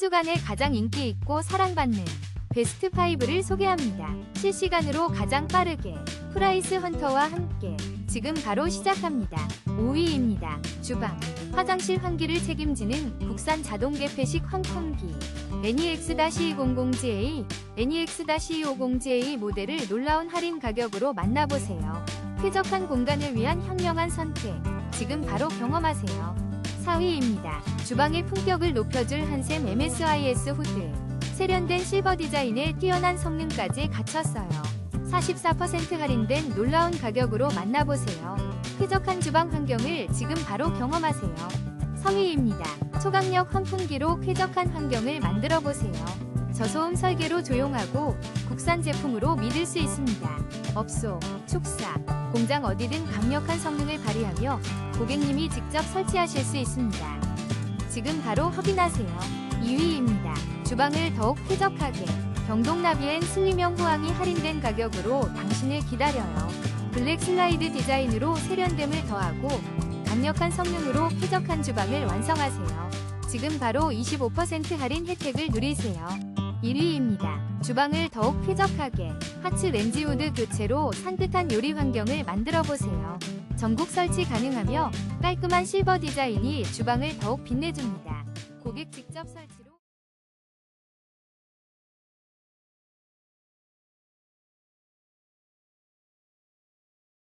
주간에 가장 인기 있고 사랑받는 베스트 5를 소개합니다. 실시간으로 가장 빠르게 프라이스 헌터와 함께 지금 바로 시작합니다. 5위입니다. 주방, 화장실 환기를 책임지는 국산 자동 개폐식 환풍기 E NEX-200GA, NEX-250GA 모델을 놀라운 할인 가격으로 만나보세요. 쾌적한 공간을 위한 현명한 선택. 지금 바로 경험하세요. 4위입니다. 주방의 품격을 높여줄 한샘 MSIS 후드. 세련된 실버 디자인에 뛰어난 성능까지 갖췄어요. 44% 할인된 놀라운 가격으로 만나보세요. 쾌적한 주방 환경을 지금 바로 경험하세요. 성의입니다. 초강력 환풍기로 쾌적한 환경을 만들어 보세요. 저소음 설계로 조용하고 국산 제품으로 믿을 수 있습니다. 업소, 축사, 공장 어디든 강력한 성능을 발휘하며 고객님이 직접 설치하실 수 있습니다. 지금 바로 확인하세요. 2위입니다. 주방을 더욱 쾌적하게 경동나비엔 슬림형 호황이 할인된 가격으로 당신을 기다려요. 블랙 슬라이드 디자인으로 세련됨을 더하고 강력한 성능으로 쾌적한 주방을 완성하세요. 지금 바로 25% 할인 혜택을 누리세요. 1위입니다. 주방을 더욱 쾌적하게 하츠 렌지우드 교체로 산뜻한 요리 환경을 만들어 보세요. 전국 설치 가능하며 깔끔한 실버 디자인이 주방을 더욱 빛내줍니다. 고객 직접 설치